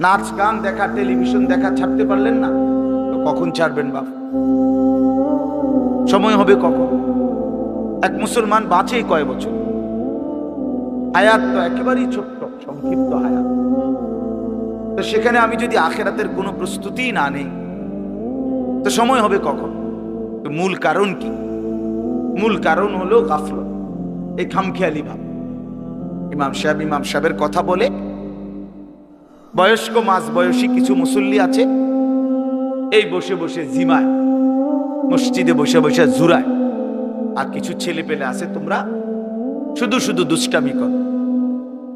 নাচ, গান দেখা, টেলিভিশন দেখা ছাড়তে পারলেন না। কখন ছাড়বেন বাপ? সময় হবে কখন? এক মুসলমান বাঁচে কয় বছর? হায়াত তো একেবারেই ছোট্ট, সংক্ষিপ্ত হায়াত। তো সেখানে আমি যদি আখেরাতের কোনো প্রস্তুতি না নেই, তো সময় হবে কখন? তো মূল কারণ কি? মূল কারণ হলো গাফল এই খামখেয়ালি ভাব। ইমাম সাহেব, ইমাম সাহেবের কথা বলে বয়স্ক মাঝ বয়সী কিছু মুসল্লি আছে। এই বসে বসে জিমায়, মসজিদে বসে বসে জুরায় আর কিছু ছেলে পেলে আছে তোমরা, শুধু শুধু দুষ্টামি কর।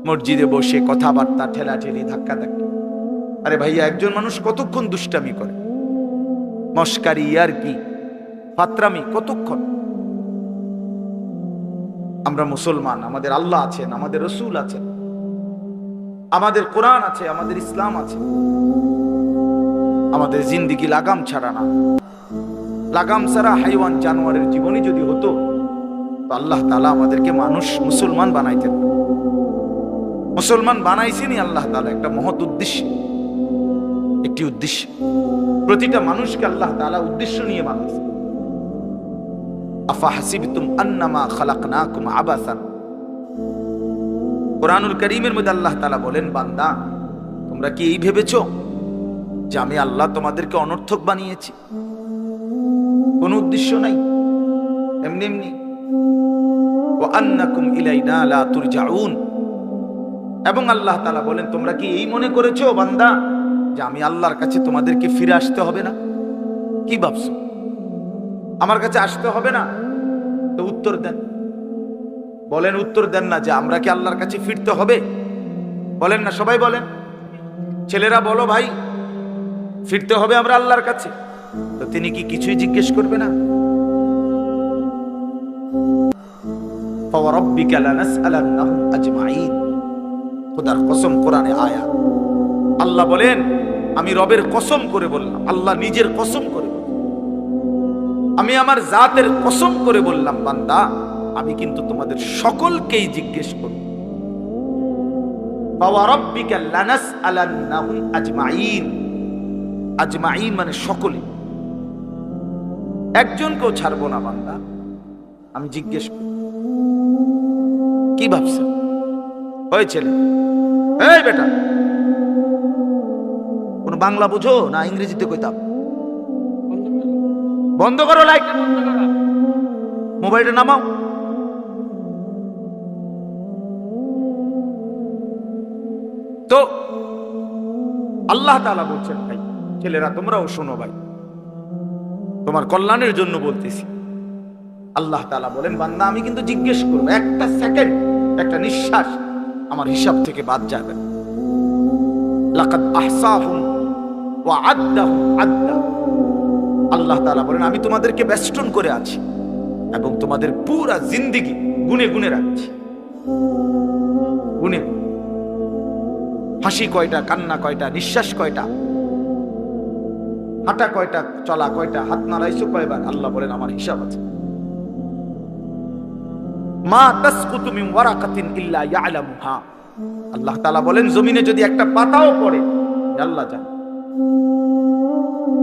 মসজিদে বসে কথাবার্তা, ঠেলাঠেলি ধাক্কা ধাক্কি আরে ভাইয়া, একজন মানুষ কতক্ষণ দুষ্টামি করে? মস্কারি আর কি ফাত্রামি, কতক্ষণ? আমরা মুসলমান, আমাদের আল্লাহ আছেন, আমাদের রসুল আছেন। আমাদের কোরআন আছে, আমাদের ইসলাম আছে। আমাদের জিন্দিগি লাগাম ছাড়া না। লাগাম ছাড়া হাইওয়ান জানোয়ারের জীবনই যদি হতো, তো আল্লাহ তালা আমাদেরকে মানুষ মুসলমান বানাইতেন। মুসলমান বানাইছেনই আল্লাহ তালা একটা মহৎ উদ্দেশ্য। একটি উদ্দেশ্য। প্রতিটা মানুষকে আল্লাহ তালা উদ্দেশ্য নিয়ে বানাইছে আফা হাসিবতুম আন্নামা খালাকনাকুম আবাসান। কোরআনুল করিমের মধ্যে আল্লাহ তালা বলেন, বান্দা, তোমরা কি এই ভেবেছ যে আমি আল্লাহ তোমাদেরকে অনর্থক বানিয়েছি? কোনো উদ্দেশ্য নাই। এমনি এমনি। ও আন্নাকুম ইলাইনা লা তুরজাউন। এবং আল্লাহ তালা বলেন, তোমরা কি এই মনে করেছ, বান্দা, যে আমি আল্লাহর কাছে তোমাদেরকে ফিরে আসতে হবে না? কি ভাবছ? আমার কাছে আসতে হবে না? তো উত্তর দেন। বলেন, উত্তর দেন না যে আমরা কি আল্লাহর কাছে ফিরতে হবে? বলেন না, সবাই বলেন। ছেলেরা, বলো ভাই, ফিরতে হবে আমরা আল্লাহর কাছে? তো তিনি কি কিছুই জিজ্ঞেস করবে না? কসম, কোরআনে আয়া আল্লাহ বলেন, আমি রবের কসম করে বললাম, আল্লাহ নিজের কসম করে আমি আমার জাতের কসম করে বললাম, বান্দা। আমি কিন্তু তোমাদের সকলকেই জিজ্ঞেস করব। আজমাইন মানে সকলে। একজনকেও ছাড়বো না বান্দা, আমি জিজ্ঞেস করব। কি ভাবছেন? ছেলে। এই বেটা। কোন বাংলা বুঝো না ইংরেজিতে কইতাম? বন্ধ করো লাইট। মোবাইলটা নামাও। তো আল্লাহ তাআলা বলছেন, ভাই, ছেলেরা, তোমরাও শোনো ভাই। তোমার কল্যাণের জন্য বলতেছি। আল্লাহ তাআলা বলেন, বান্দা, আমি কিন্তু জিজ্ঞেস করব, একটা সেকেন্ড একটা নিঃশ্বাস আমার হিসাব থেকে বাদ যাবে। আল্লাহ তাআলা বলেন, আমি তোমাদেরকে বেষ্টন করে আছি এবং তোমাদের পুরা জিন্দিগি গুনে গুনে রাখছি। গুনে। হাসি কয়টা কান্না কয়টা নিঃশ্বাস কয়টা হাঁটা কয়টা চলা কয়টা হাত নাড়াইছো কয়বার? আল্লাহ বলেন আমার হিসাব আছে। মা তাসকুতু মিন ওয়ারাকাতিন ইল্লা ইয়ালামুহা। আল্লাহ তাআলা বলেন জমিনে যদি একটা পাতাও পড়ে আল্লাহ জানে।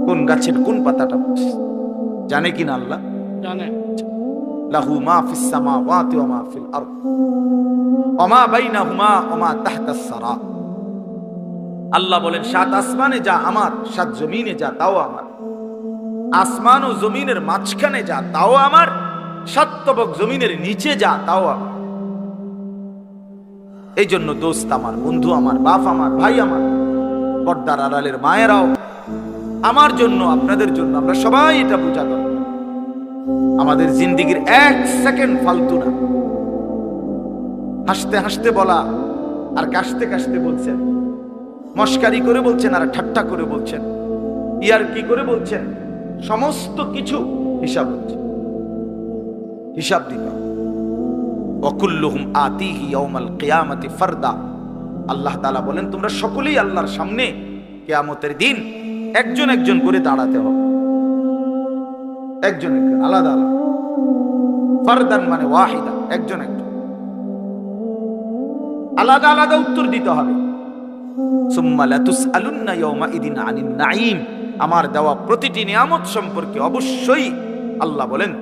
কোন গাছের কোন পাতাটা জানে কিনা আল্লাহ? জানে। লাহু মা ফিস সামাওয়াতি ওয়া মা ফিল আরদ। ওয়া মা বাইনাহুমা ওয়া মা তাহতাস সারা। আল্লাহ বলেন, সাত আসমানে যা আমার, সাত জমিনে যা, তাও আমার। আসমান ও জমিনের মাঝখানে যা, তাও আমার। সাত তবক জমিনের নিচে যা, তাও আমার। এই জন্য দোস্ত আমার, বন্ধু আমার, বাপ আমার, ভাই আমার, পর্দার আড়ালের মায়েরাও, আমার জন্য, আপনাদের জন্য, আমরা সবাই এটা বোঝা দরকার আমাদের জিন্দিগির এক সেকেন্ড ফালতু না। হাসতে হাসতে বলা, আর কাশতে কাশতে বলছেন মস্কারি করে বলছেন আর ঠাট্টা করে বলছেন। ইয়ার কি করে বলছেন? সমস্ত কিছু হিসাব হচ্ছে। হিসাব দিতে হবে। ওয়াকুল্লুহুম আতিহি ইয়াউমাল কিয়ামাতি ফারদা। আল্লাহ তাআলা বলেন, তোমরা সকলেই আল্লাহর সামনে কিয়ামতের দিন একজন একজন করে দাঁড়াতে হবে। একজন একজন, আলাদা আলাদা। ফারদান মানে ওয়াহিদা, একজন একজন। আলাদা আলাদা উত্তর দিতে হবে। আমার দেওয়া প্রতিটি নিয়ামত সম্পর্কে অবশ্যই আল্লাহ বলেন,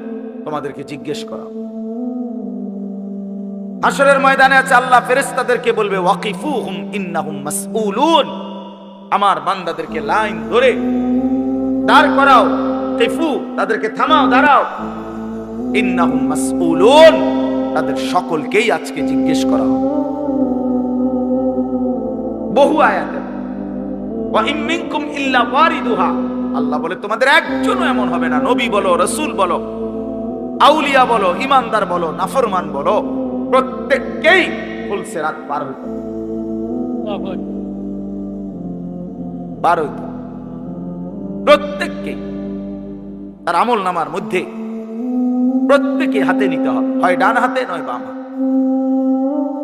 তোমাদেরকে জিজ্ঞেস করা। হাসরের ময়দানে আছে আল্লাহ ফেরেশতাদেরকে বলবে, ওয়াকিফুহুম ইন্নাহুম মাসউলুন। আমার বান্দাদেরকে লাইন ধরে দাঁড় করাও, কিফু, তাদেরকে থামাও, দাঁড়াও। ইন্নাহুম মাসউলুন। তাদের সকলকেই আজকে জিজ্ঞেস করা হবে। বহু আয়াতে। আল্লাহ বলে তোমাদের একজনও এমন হবে না। নবী বলো রসুল বলো আউলিয়া বলো ইমানদার বলো নাফরমান বলো প্রত্যেককেই ফুলসে রাত পার হইতে। পার হইতে। প্রত্যেককে তার আমল নামার মধ্যে প্রত্যেকে হাতে নিতে হবে হয় ডান হাতে নয় বাম হাতে।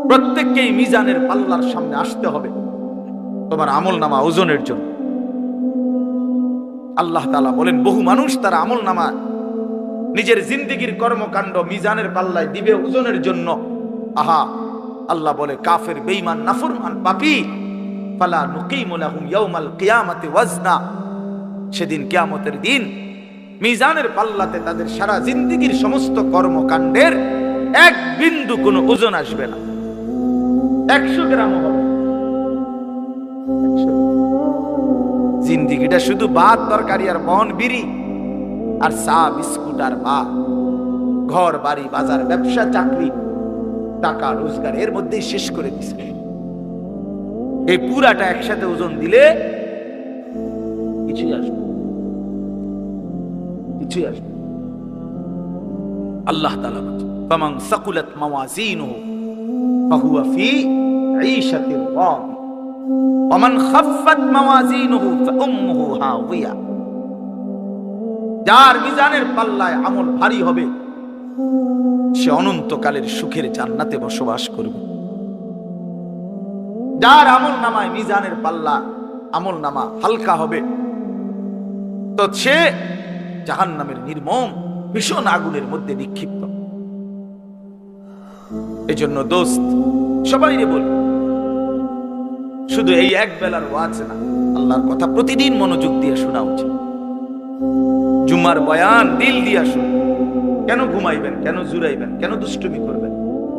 প্রত্যেককেই মিজানের পাল্লার সামনে আসতে হবে। তোমার আমল নামা ওজনের জন্য। আল্লাহ তাআলা বলেন, বহু মানুষ তার আমল নামা নিজের জিন্দিগির কর্মকাণ্ড মিজানের পাল্লায় দিবে ওজনের জন্য। আহা, আল্লাহ বলে, কাফের, বেঈমান, নাফরমান, পাপী, ফালা নুকিমু লাহুম ইয়াউমাল কিয়ামাতি ওয়াজনা। সেদিন কিয়ামতের দিন মিজানের পাল্লাতে তাদের সারা জিন্দিগির সমস্ত কর্মকাণ্ডের এক বিন্দু কোনো ওজন আসবে না। একশো গ্রামও হবে জিন্দিগিটা শুধু ভাত, তরকারি আর বন, বিড়ি আর চা, বিস্কুট আর মা ঘর, বাড়ি, বাজার, ব্যবসা, চাকরি, টাকা, রোজগার, এর মধ্যেই শেষ করে দিছে। এই পুরাটা একসাথে ওজন দিলে কিছুই আসবে। কিছুই আসবে আল্লাহ তাআলা বলছেন ফামান সাকুলাত মাওয়াজিনুহু, ফাহুয়া ফি ঈশাতির রাদিয়া। যার মিজানের পাল্লায় আমল ভারী হবে, সে অনন্তকালের সুখের জান্নাতে বসবাস করবে। যার আমল নামায় মিজানের পাল্লা আমল নামা হালকা হবে, তো সে জাহান নামের নির্মম ভীষণ আগুনের মধ্যে নিক্ষিপ্ত। এজন্য দোস্ত সবাই রে বলি শুধু এই এক বেলার ওয়াজ না, আল্লাহর কথা প্রতিদিন মনোযোগ দিয়ে শোনা উচিত। জুমার বয়ান দিল দিয়া শুন। কেন ঘুমাইবেন, কেন জুরাইবেন কেন দুষ্টুমি করবেন?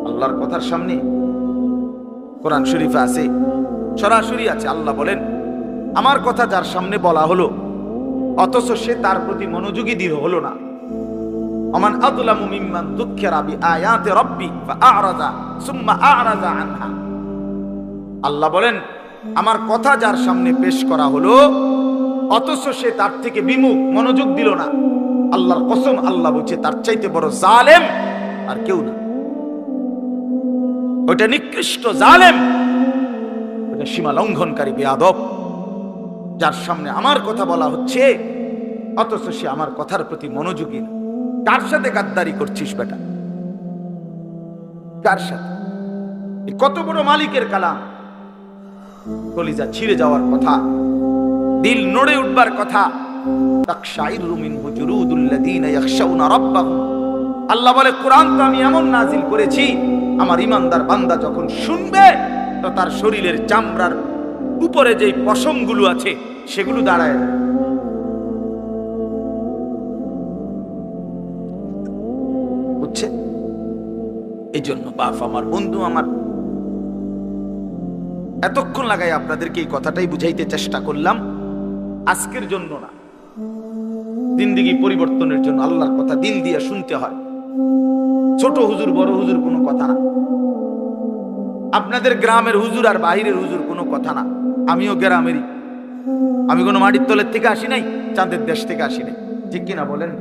আল্লাহর কথার সামনে কোরআন শরীফে আছে, সরাসরি আছে। আল্লাহ বলেন, আমার কথা যার সামনে বলা হলো, অথচ সে তার প্রতি মনোযোগী দৃঢ় হলো না। অমান আদলামু মিম্মান দুঃখেরা বি আয়াতে রব্বি ফাআরাজা সুম্মা আরাজা আনহা। আল্লাহ বলেন আমার কথা যার সামনে পেশ করা হলো, অথচ সে তার থেকে বিমুখ, মনোযোগ দিল না। আল্লাহর কসম, আল্লাহ বলছে, তার চাইতে বড় জালেম আর কেউ না। ওটা নিকৃষ্ট জালেম ওটা সীমা লঙ্ঘনকারী বেয়াদব, যার সামনে আমার কথা বলা হচ্ছে, অথচ সে আমার কথার প্রতি মনোযোগী না। কার সাথে গাদ্দারি করছিস বেটা? কার সাথে? কত বড় মালিকের কালাম। কলিজা ছিঁড়ে যাওয়ার কথা, দিল নড়ে উঠবার কথা। আল্লাহ বলে, কোরআন তো আমি এমন নাজিল করেছি, আমার ইমানদার বান্দা যখন শুনবে, তো তার শরীরের চামড়ার উপরে যে পশমগুলো আছে, সেগুলো দাঁড়ায়। বুঝছে? এই জন্য বাপ আমার, বন্ধু আমার এতক্ষণ লাগাই আপনাদেরকে এই কথাটাই বুঝাইতে চেষ্টা করলাম, আজকের জন্য না। জিন্দিগি পরিবর্তনের জন্য আল্লাহর কথা দিল দিয়ে শুনতে হয়। ছোট হুজুর, বড় হুজুর কোনো কথা না। আপনাদের গ্রামের হুজুর আর বাহিরের হুজুর কোনো কথা না। আমিও গ্রামেরই। আমি কোনো মাটির তলের থেকে আসি নাই, চাঁদের দেশ থেকে আসি নাই। ঠিক কিনা বলেন?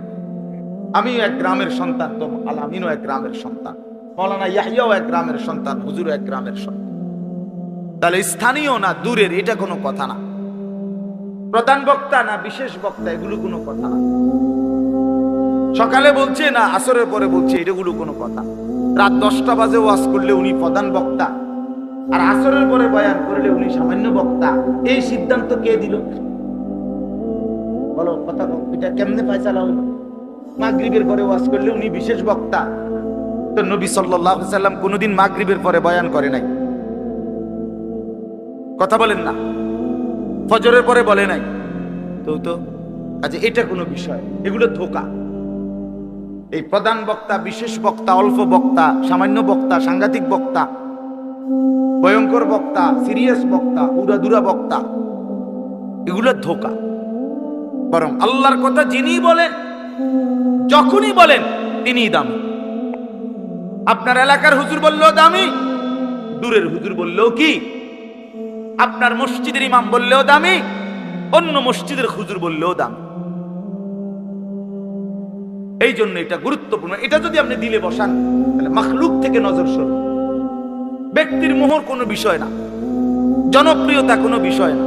আমিও এক গ্রামের সন্তান, তো আল আমিনও এক গ্রামের সন্তান। মৌলানা ইয়াহিয়াও এক গ্রামের সন্তান, হুজুরও এক গ্রামের সন্তান। তাহলে স্থানীয় না দূরের, এটা কোনো কথা না। প্রধান বক্তা না বিশেষ বক্তা, এগুলো কোনো কথা না। সকালে বলছে না, আসরের পরে বলছে, এগুলো কোনো কথা রাত দশটা বাজে ওয়াজ করলে উনি প্রধান বক্তা, আর আসরের পরে বয়ান করলে উনি সামান্য বক্তা। এই সিদ্ধান্ত কে দিল? বলো, কথা এটা কেমনে ফায়সালা হলো? মাগরিবের পরে ওয়াজ করলে উনি বিশেষ বক্তা। তো নবী আলাইহি সাল্লাম কোনোদিন মাগরিবের পরে বয়ান করে নাই। কথা বলেন না। ফজরের পরে বলে নাই। তো তো আচ্ছা এটা কোনো বিষয়? এগুলো ধোকা। এই প্রধান বক্তা, বিশেষ বক্তা, অল্প বক্তা, সামান্য বক্তা, সাংঘাতিক বক্তা, ভয়ঙ্কর বক্তা, সিরিয়াস বক্তা, উড়াদুরা বক্তা, এগুলো ধোকা। বরং আল্লাহর কথা যিনি বলেন, যখনই বলেন, তিনিই দামি। আপনার এলাকার হুজুর বললেও দামি, দূরের হুজুর বললেও কি? আপনার মসজিদের ইমাম বললেও দামি, অন্য মসজিদের হুজুর বললেও দামি। এই জন্য এটা গুরুত্বপূর্ণ। এটা যদি আপনি দিলে বসান, তাহলে মখলুক থেকে নজর সর। ব্যক্তির মোহর কোনো বিষয় না, জনপ্রিয়তা কোনো বিষয় না।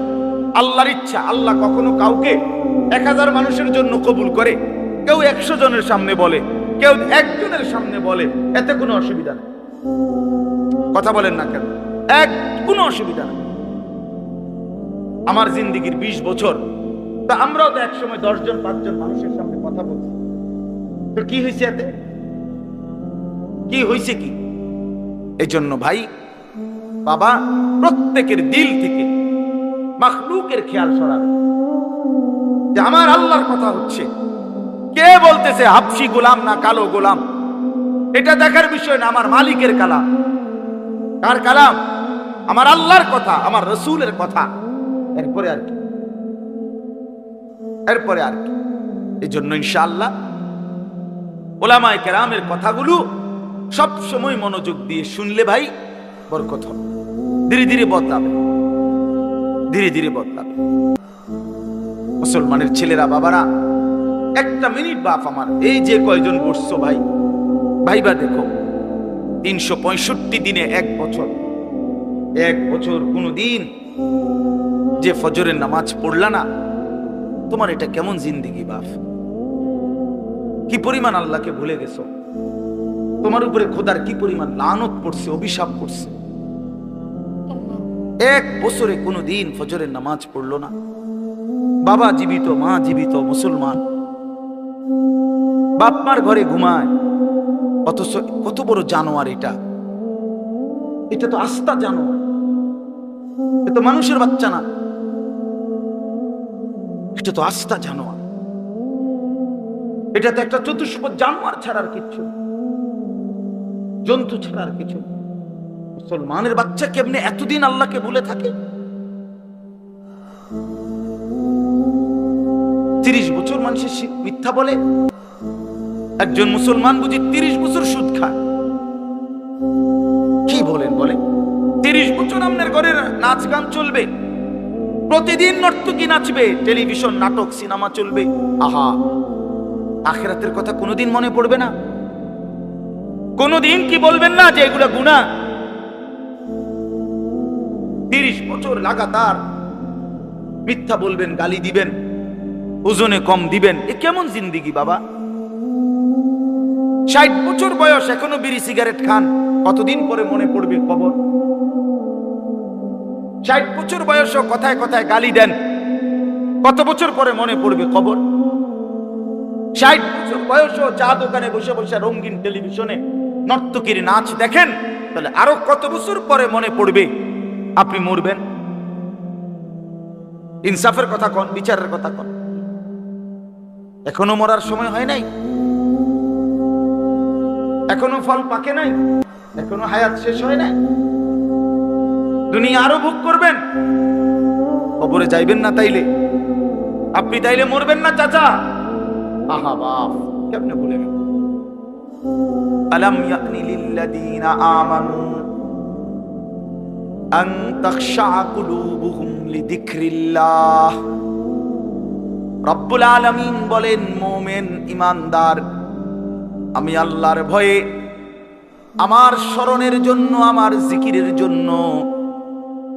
আল্লাহর ইচ্ছা, আল্লাহ কখনো কাউকে এক হাজার মানুষের জন্য কবুল করে, কেউ একশো জনের সামনে বলে, কেউ একজনের সামনে বলে, এতে কোনো অসুবিধা নেই। কথা বলেন না কেন? এক, কোনো অসুবিধা নেই। আমার জিন্দিগির বিশ বছর। তা আমরাও তো একসময় দশজন, পাঁচজন মানুষের সামনে কথা বলছি। তো কি হয়েছে এতে? কি হয়েছে কি? এই জন্য ভাই, বাবা প্রত্যেকের দিল থেকে মাখলুকের খেয়াল সরাবে। যে আমার আল্লাহর কথা হচ্ছে। কে বলতেছে, হাফসি গোলাম না কালো গোলাম? এটা দেখার বিষয় না, আমার মালিকের কালাম। কার কালাম? আমার আল্লাহর কথা, আমার রসুলের কথা। এরপরে আর কি? এরপরে আর কি? এই জন্য ইনশাআল্লাহ ওলামায় কেরামের কথাগুলো সব সময় মনোযোগ দিয়ে শুনলে ভাই বরকত হবে। ধীরে ধীরে বদলাবে। ধীরে ধীরে বদলাবে। মুসলমানের ছেলেরা, বাবারা, একটা মিনিট বাপ আমার, এই যে কয়জন বসছো ভাই, ভাইবা দেখো, তিনশো পঁয়ষট্টি দিনে এক বছর এক বছর কোনো দিন যে ফজরের নামাজ পড়লা না, তোমার এটা কেমন জিন্দিগি বাপ? কি পরিমাণ আল্লাহকে ভুলে গেছো? তোমার উপরে খোদার কি পরিমাণ লানত পড়ছে অভিশাপ করছে? এক বছরে কোনো দিন ফজরের নামাজ পড়ল না। বাবা জীবিত, মা জীবিত, মুসলমান। বাপমার ঘরে ঘুমায়। অথচ কত বড় জানোয়ার এটা। এটা তো আস্থা জানোয়ার। এটা তো মানুষের বাচ্চা না। এটা তো আস্থা জানোয়ার। এটা তো একটা চতুষ্প জানোয়ার ছাড়ার কিচ্ছু না। জন্তু ছাড়ার কিছু মুসলমানের বাচ্চা কেমনে এতদিন আল্লাহকে ভুলে থাকে? তিরিশ বছর মানুষের মিথ্যা বলে। একজন মুসলমান বুঝি তিরিশ বছর সুদ খায়। কি বলেন বলে তিরিশ বছর আপনার ঘরের নাচ গান চলবে। প্রতিদিন নর্তকী নাচবে, টেলিভিশন, নাটক, সিনেমা চলবে। আহা, আখেরাতের কথা কোনোদিন মনে পড়বে না। কোনোদিন কি বলবেন না যে এগুলা গুণা? তিরিশ বছর লাগাতার মিথ্যা বলবেন, গালি দিবেন, ওজনে কম দিবেন। এ কেমন জিন্দিগি, বাবা? ষাট বছর বয়স, এখনও বিড়ি সিগারেট খান। কতদিন পরে মনে পড়বে খবর? ষাট বছর বয়সও কথায় কথায় গালি দেন। কত বছর পরে মনে পড়বে খবর? ষাট বছর বয়সও চা দোকানে বসে বসে রঙিন টেলিভিশনে নর্তকীর নাচ দেখেন, তাহলে আরও কত বছর পরে মনে পড়বে? আপনি মরবেন। ইনসাফের কথা কন, বিচারের কথা কন। এখনও মরার সময় হয় নাই? এখনও ফল পাকে নাই? এখনও হায়াত শেষ হয় নাই? দুনিয়া আরও ভোগ করবেন? কবরে যাইবেন না তাইলে? আপনি তাইলে মরবেন না, চাচা। আহা, বাপ, কেমনে ভুলে গেল? ইয়ানি লিল্লাযীনা আমানু আন তাখশা কুলুবুহুম লিযিকরিল্লাহ। রব্বুল আলামিন বলেন, মোমেন ইমানদার আমি আল্লাহর ভয়ে আমার স্মরণের জন্য, আমার জিকিরের জন্য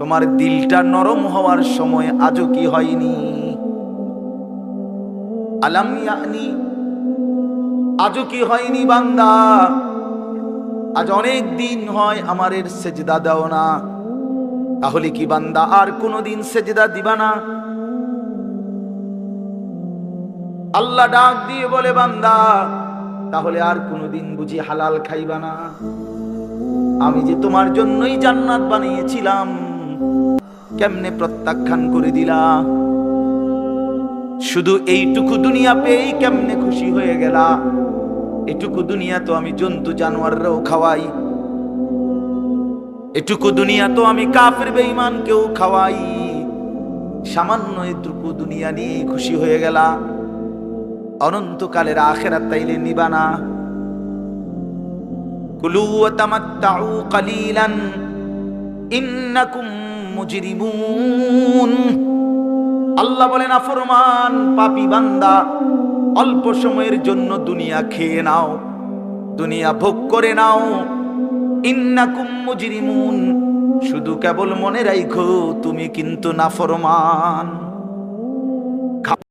তোমার দিলটা নরম হওয়ার সময় আজও কি হয়নি? আলাম ইয়ানি আজও কি হয়নি বান্দা? আজ অনেক দিন হয় আমার এর সেজদা দাও না। তাহলে কি বান্দা আর কোনোদিন সেজদা দিবা না? আল্লাহ ডাক দিয়ে বলে, বান্দা, তাহলে আর কোনোদিন বুঝি হালাল খাইবা না। আমি যে তোমার জন্যই জান্নাত বানিয়েছিলাম কেমনে প্রত্যাখ্যান করে দিলা? শুধু এইটুকু দুনিয়া পেয়েই কেমনে খুশি হয়ে গেলা? এটুকু দুনিয়া তো আমি জন্তু জানোয়াররাও খাওয়াই। এটুকু দুনিয়া তো আমি কাফের বেঈমানকেও খাওয়াই। সামান্য এটুকু দুনিয়া নিয়ে খুশি হয়ে গেলা। অনন্তকালের আখেরাত তাইলে নিবানা কুলু ওয়া তামাত্তাউ কালিলান। ইন্নাকুম মুজরিমুন। আল্লাহ বলেন, আফরমান, পাপি বান্দা, অল্প সময়ের জন্য দুনিয়া খেয়ে নাও, দুনিয়া ভোগ করে নাও। ইন্নাকুম মুজরিমুন। শুধু কেবল মনে রাখো তুমি কিন্তু নাফরমান।